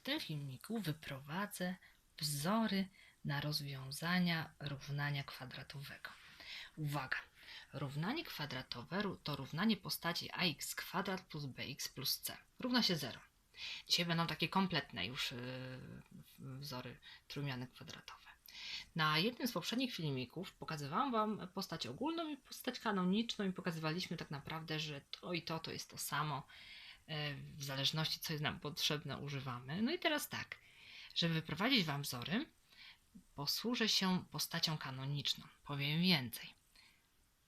W tym filmiku wyprowadzę wzory na rozwiązania równania kwadratowego. Uwaga! Równanie kwadratowe to równanie postaci ax kwadrat plus bx plus c. Równa się 0. Dzisiaj będą takie kompletne już yy, wzory trójmiany kwadratowe. Na jednym z poprzednich filmików pokazywałam Wam postać ogólną i postać kanoniczną i pokazywaliśmy tak naprawdę, że to i to to jest to samo. E, W zależności co jest nam potrzebne używamy. No i teraz tak, żeby wyprowadzić Wam wzory, posłużę się postacią kanoniczną. Powiem więcej.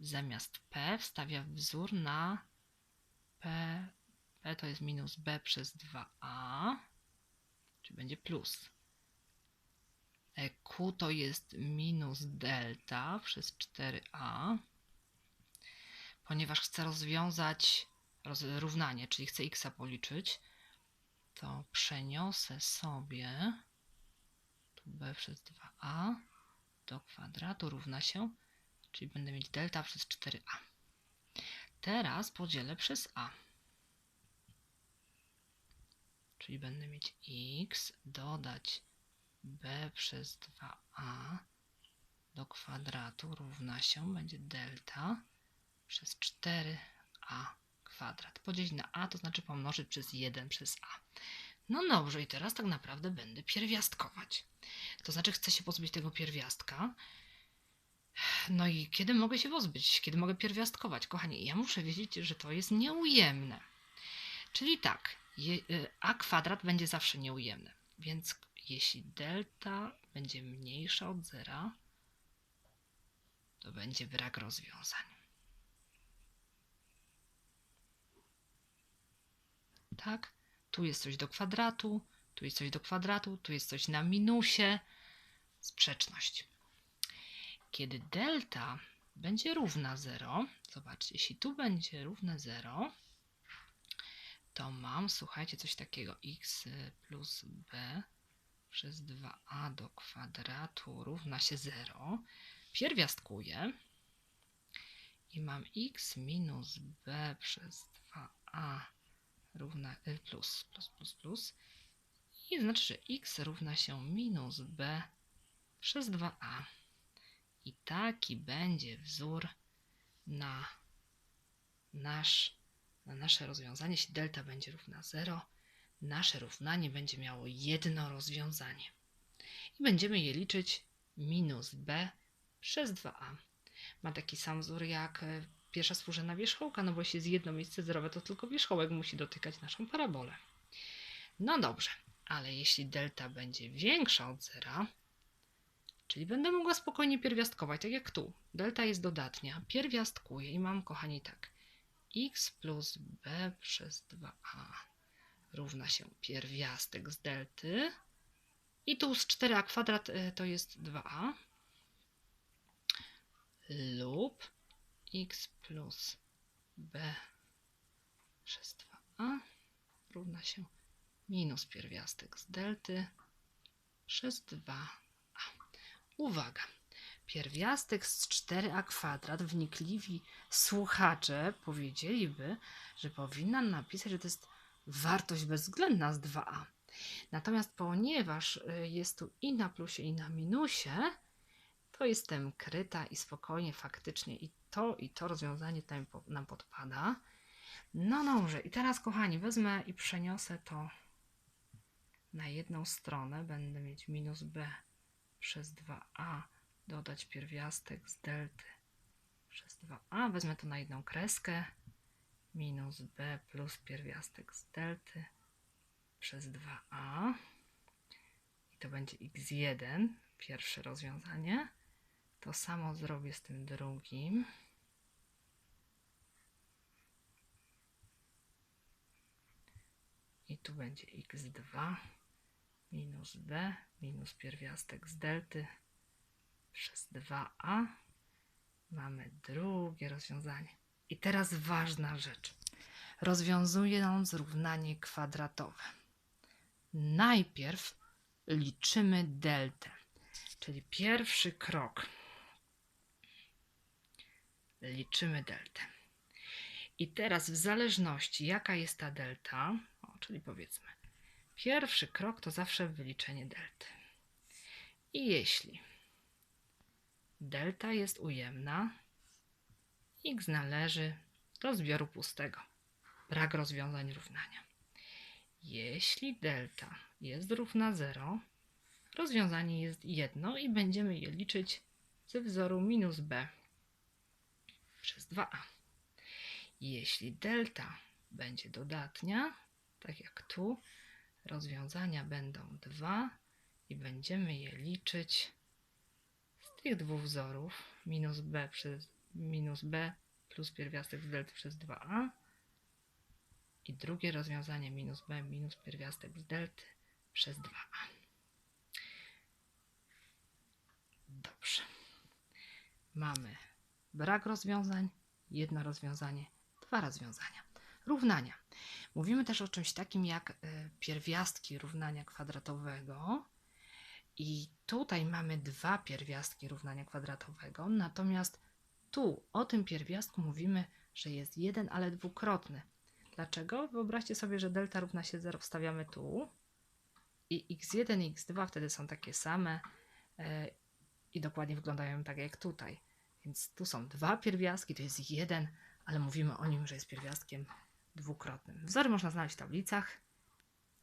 Zamiast P wstawię wzór na P, P to jest minus B przez 2A, czyli będzie plus. E, Q to jest minus delta przez 4a. Ponieważ chcę rozwiązać roz, równanie, czyli chcę x policzyć, to przeniosę sobie tu b przez 2a do kwadratu równa się, czyli będę mieć delta przez 4a. Teraz podzielę przez a. Czyli będę mieć x dodać b przez 2a do kwadratu równa się, będzie delta przez 4a kwadrat. Podzielić na a to znaczy pomnożyć przez 1 przez a. No dobrze, i teraz tak naprawdę będę pierwiastkować. To znaczy chcę się pozbyć tego pierwiastka. No i kiedy mogę się pozbyć? Kiedy mogę pierwiastkować? Kochani, ja muszę wiedzieć, że to jest nieujemne. Czyli tak, y, a kwadrat będzie zawsze nieujemny. Więc jeśli delta będzie mniejsza od zera, to będzie brak rozwiązań. Tak? Tu jest coś do kwadratu, tu jest coś do kwadratu, tu jest coś na minusie. Sprzeczność. Kiedy delta będzie równa 0, zobaczcie, jeśli tu będzie równe 0, to mam, słuchajcie, coś takiego x plus b przez 2a do kwadratu równa się 0. Pierwiastkuję i mam x minus b przez 2a równa y, plus, plus, plus, plus. I znaczy, że x równa się minus b przez 2a. I taki będzie wzór na, nasz, na nasze rozwiązanie. Jeśli delta będzie równa 0, nasze równanie będzie miało jedno rozwiązanie. I będziemy je liczyć minus b przez 2a. Ma taki sam wzór jak e, pierwsza współrzędna wierzchołka, no bo jeśli jest jedno miejsce zerowe, to tylko wierzchołek musi dotykać naszą parabolę. No dobrze, ale jeśli delta będzie większa od zera, czyli będę mogła spokojnie pierwiastkować, tak jak tu. Delta jest dodatnia, pierwiastkuję i mam, kochani, tak. x plus b przez 2a równa się pierwiastek z delty. I tu z 4a kwadrat y, to jest 2a. Lub x plus b przez 2a równa się minus pierwiastek z delty przez 2a. Uwaga! Pierwiastek z 4a kwadrat wnikliwi słuchacze powiedzieliby, że powinnam napisać, że to jest wartość bezwzględna z 2a. Natomiast ponieważ y, jest tu i na plusie, i na minusie, to jestem kryta i spokojnie faktycznie i to, i to rozwiązanie po- nam podpada. No dobrze, i teraz kochani, wezmę i przeniosę to na jedną stronę. Będę mieć minus b przez 2a, dodać pierwiastek z delty przez 2a. Wezmę to na jedną kreskę minus b plus pierwiastek z delty przez 2a. I to będzie x1, pierwsze rozwiązanie. To samo zrobię z tym drugim. I tu będzie x2 minus b minus pierwiastek z delty przez 2a. Mamy drugie rozwiązanie. I teraz ważna rzecz. Rozwiązuję nam kwadratowe. Najpierw liczymy deltę, czyli pierwszy krok. Liczymy deltę. I teraz w zależności jaka jest ta delta, o, czyli powiedzmy pierwszy krok to zawsze wyliczenie delty. I jeśli delta jest ujemna, x należy do zbioru pustego. Brak rozwiązań równania. Jeśli delta jest równa 0, rozwiązanie jest jedno i będziemy je liczyć ze wzoru minus b przez 2a. Jeśli delta będzie dodatnia, tak jak tu, rozwiązania będą 2 i będziemy je liczyć z tych dwóch wzorów minus b przez minus b plus pierwiastek z delty przez 2a i drugie rozwiązanie minus b minus pierwiastek z delty przez 2a. Dobrze. Mamy brak rozwiązań, jedno rozwiązanie, dwa rozwiązania. Równania. Mówimy też o czymś takim jak y, pierwiastki równania kwadratowego. I tutaj mamy dwa pierwiastki równania kwadratowego, natomiast tu o tym pierwiastku mówimy, że jest jeden, ale dwukrotny. Dlaczego? Wyobraźcie sobie, że delta równa się 0 wstawiamy tu i x1 i x2 wtedy są takie same e, i dokładnie wyglądają tak jak tutaj. Więc tu są dwa pierwiastki, to jest jeden, ale mówimy o nim, że jest pierwiastkiem dwukrotnym. Wzory można znaleźć w tablicach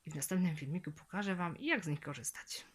i w następnym filmiku pokażę Wam, jak z nich korzystać.